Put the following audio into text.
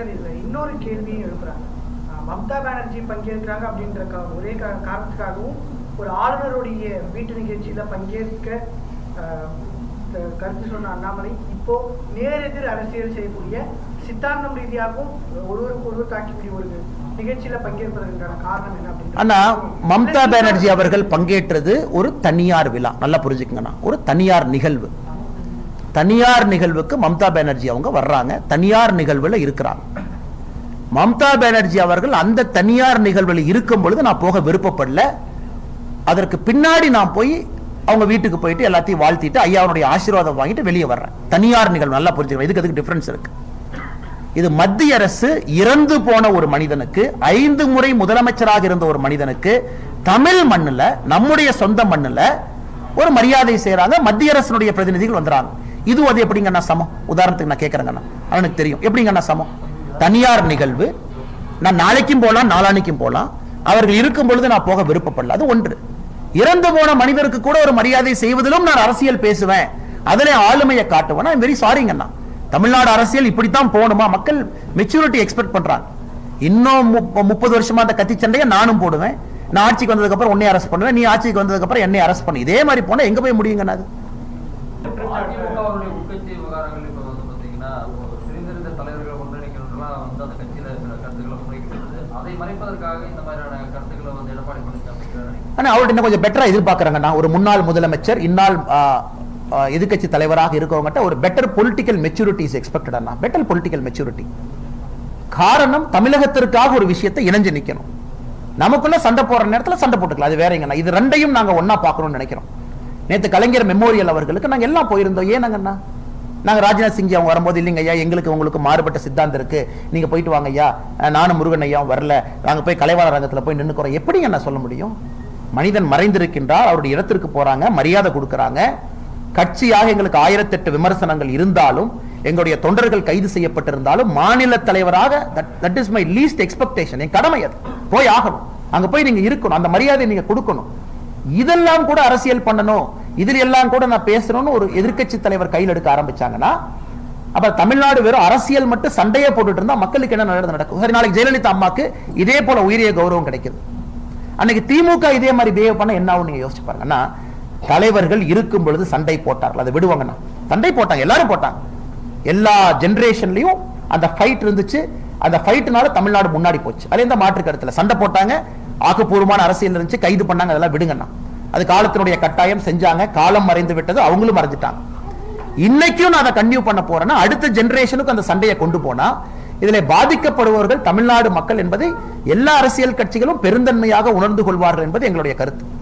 Sir இதுல இன்னொரு கேள்வியும் எழுப்புறாங்க. மம்தா பானர்ஜி பங்கேற்கிறாங்க அப்படின்ற ஒரே காரணத்துக்காகவும் ஒரு ஆளுநருடைய வீட்டு நிகழ்ச்சியில பங்கேற்க கருத்து சொன்ன அண்ணாமலை இப்போ நேரெதிர் அரசியல் செய்யக்கூடிய சித்தாந்தம் ரீதியாகவும் ஒருவருக்கு ஒருவர் தாக்கக்கூடிய ஒரு நிகழ்ச்சியில பங்கேற்பதற்கான காரணம் என்ன அப்படின்னு மம்தா பானர்ஜி அவர்கள் பங்கேற்றது ஒரு தனியார் விழா. நல்லா புரிஞ்சுக்கங்கண்ணா. ஒரு தனியார் நிகழ்வு. தனியார் நிகழ்வுக்கு மம்தா பானர்ஜி அவங்க வர்றாங்க. தனியார் நிகழ்வில் இருக்கிறாங்க. மம்தா பானர்ஜி அவர்கள் அந்த தனியார் நிகழ்வில் இருக்கும் பொழுது நான் போக விருப்பப்படல. அதற்கு பின்னாடி நான் போய் அவங்க வீட்டுக்கு போயிட்டு எல்லாத்தையும் வாழ்த்திட்டு ஐயாவுடைய ஆசீர்வாதம் வாங்கிட்டு வெளியே வர்றேன். தனியார் நிகழ்வு நல்லா புரிஞ்சுக்கணும் இதுக்கு அதுக்கு டிஃபரன்ஸ் இருக்கு? இது மத்திய அரசு இறந்து போன ஒரு மனிதனுக்கு ஐந்து முறை முதலமைச்சராக இருந்த ஒரு மனிதனுக்கு தமிழ் மண்ணில் நம்முடைய சொந்த மண்ணில் ஒரு மரியாதை செய்யறாங்க. மத்திய அரசினுடைய பிரதிநிதிகள் வந்துறாங்க. இது அது எப்படிங்கண்ணா சமம்? உதாரணத்துக்கு நான் கேட்கறேங்கண்ணா எனக்கு தெரியும். எப்படிங்கண்ணா சமம்? தனியார் நிகழ்வு. நான் நாளைக்கும் போலாம் நாளானிக்கும் போலாம். அவர்கள் இருக்கும் பொழுது நான் போக விருப்பப்படல. அது ஒன்று. இறந்து போன மனிதருக்கு கூட ஒரு மரியாதை செய்வதிலும் நான் அரசியல் பேசுவேன். அதிலே ஆளுமையை காட்டுவேன். வெரி சாரிங்கண்ணா. தமிழ்நாடு அரசியல் இப்படித்தான் போகணுமா? மக்கள் மெச்சூரிட்டி எக்ஸ்பெக்ட் பண்றாங்க. இன்னும் முப்பது வருஷமா அந்த கத்தி சண்டையை நானும் போடுவேன். நான் ஆட்சிக்கு வந்ததுக்கு அப்புறம் உன்னை அரெஸ்ட் பண்ணுவேன். நீ ஆட்சிக்கு வந்ததுக்கு அப்புறம் என்னை அரெஸ்ட் பண்ணு. இதே மாதிரி போனா எங்க போய் முடியுங்கண்ணா அது? அதிமுகவுடைய உட்கட்சி விவகாரங்கள் இப்ப வந்து பாத்தீங்கன்னா சிறிந்திருந்த தலைவர்களை ஒன்றிணைக்கணும்லாம் வந்து அந்த கட்சியில சில கருத்துக்களை முன்வைக்கிறது அதை மறைப்பதற்காக இந்த மாதிரியான கருத்துக்களை வந்து எடப்பாடி பழனிசாமி நினைக்கிறாரு. ஆனா அவர்கிட்ட இன்னும் கொஞ்சம் பெட்டரா எதிர்பார்க்கறாங்கண்ணா. ஒரு முன்னாள் முதலமைச்சர் இந்நாள் எதிர்கட்சி தலைவராக இருக்கவங்ககிட்ட ஒரு better political maturity is expected Anna. Better political maturity காரணம் தமிழகத்திற்காக ஒரு விஷயத்தை இணைஞ்சு நிற்கணும் நமக்குள்ள சண்டை போடுற நேரத்தில் சண்டை போட்டுக்கலாம். அது வேறங்கண்ணா இது ரெண்டையும் நாங்கள் ஒண்ணா பார்க்கணும்னு நினைக்கிறோம். நேத்து கலைஞர் மெமோரியல் அவர்களுக்கு நாங்க எல்லாம் போயிருந்தோம். ஏனங்கண்ணா நாங்க ராஜ்நாத் சிங் அவங்க வரும்போது இல்லைங்க ஐயா எங்களுக்கு உங்களுக்கு மாறுபட்ட சித்தாந்தம் இருக்கு. நீங்க போயிட்டு வாங்க ஐயா. நானும் முருகன் ஐயா வரல. நாங்க போய் கலைவாளர் ரங்கத்தில் போய் நின்றுக்கிறோம் எப்படிங்க என்ன சொல்ல முடியும்? மனிதன் மறைந்திருக்கின்றார் அவருடைய இடத்திற்கு போறாங்க மரியாதை கொடுக்கறாங்க. கட்சியாக எங்களுக்கு ஆயிரத்தெட்டு விமர்சனங்கள் இருந்தாலும் எங்களுடைய தொண்டர்கள் கைது செய்யப்பட்டிருந்தாலும் மாநில தலைவராக that is my least expectation என் கடமை அது. போய் ஆகணும். அங்க போய் நீங்க இருக்கணும். அந்த மரியாதை நீங்க கொடுக்கணும். இதெல்லாம் கூட அரசியல் பண்ணணும். இதில் எல்லாம் கூட நான் பேசணும்னு ஒரு எதிர்க்கட்சி தலைவர் கையில் எடுக்க ஆரம்பிச்சாங்கன்னா அப்ப தமிழ்நாடு வெறும் அரசியல் மட்டும் சண்டையே போட்டுட்டு இருந்தா மக்களுக்கு என்ன நல்லது நடக்கும்? சரி நாளைக்கு ஜெயலலிதா அம்மாக்கு இதே போல உயரிய கௌரவம் கிடைக்குது. அன்னைக்கு திமுக இதே மாதிரி பிஹேவ் பண்ண என்ன ஆகும் நீங்க யோசிச்சு பாருங்கன்னா தலைவர்கள் இருக்கும் பொழுது சண்டை போட்டார்கள். அதை விடுவாங்கண்ணா சண்டை போட்டாங்க. எல்லாரும் போட்டாங்க. எல்லா ஜெனரேஷன்லயும் அந்த ஃபைட் இருந்துச்சு. அந்த ஃபைட்னால தமிழ்நாடு முன்னாடி போச்சு. அதே இந்த மாற்று கருத்துல சண்டை போட்டாங்க. ஆக்கப்பூர்வமான அரசியல் இருந்துச்சு. கைது பண்ணாங்க. அதெல்லாம் விடுங்கண்ணா அது காலத்தினுடைய கட்டாயம் செஞ்சாங்க. காலம் மறைந்து விட்டது. அவங்களும் மறைஞ்சிட்டாங்க. இன்னைக்கும் நான் அதை கண்டினியூ பண்ண போறேன்னா அடுத்த ஜெனரேஷனுக்கு அந்த சண்டையை கொண்டு போனா இதில் பாதிக்கப்படுபவர்கள் தமிழ்நாடு மக்கள் என்பதை எல்லா அரசியல் கட்சிகளும் பெருந்தன்மையாக உணர்ந்து கொள்வார்கள் என்பது எங்களுடைய கருத்து.